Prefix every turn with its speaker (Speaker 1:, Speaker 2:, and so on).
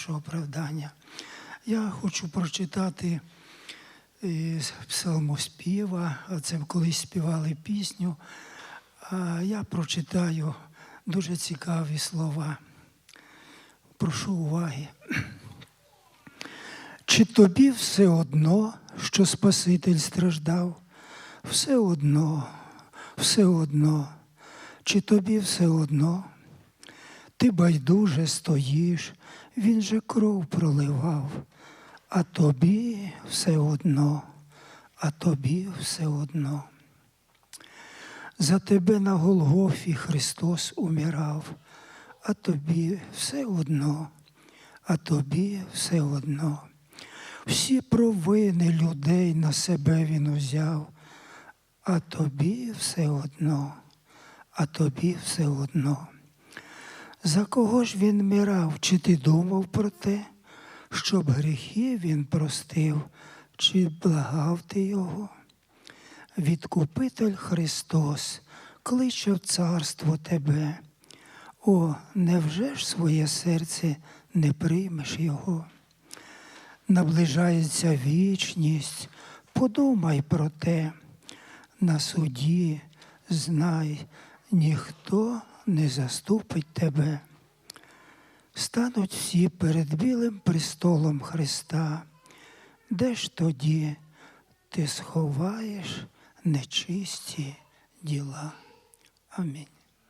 Speaker 1: нашого оправдання. Я хочу прочитати із псалмоспіва, а це колись співали пісню. А я прочитаю дуже цікаві слова. Прошу уваги. Чи тобі все одно, що Спаситель страждав? Все одно, все одно, чи тобі все одно? Ти байдуже стоїш, він же кров проливав, а тобі все одно, а тобі все одно. За тебе на Голгофі Христос умирав, а тобі все одно, а тобі все одно. Всі провини людей на себе він узяв, а тобі все одно, а тобі все одно. За кого ж він мирав, чи ти думав про те, щоб гріхи він простив, чи благав ти його? Відкупитель Христос кличе в царство тебе. О, невже ж своє серце не приймеш його? Наближається вічність, подумай про те, на суді знай, ніхто не заступить тебе. Стануть всі перед білим престолом Христа, де ж тоді ти сховаєш нечисті діла. Амінь.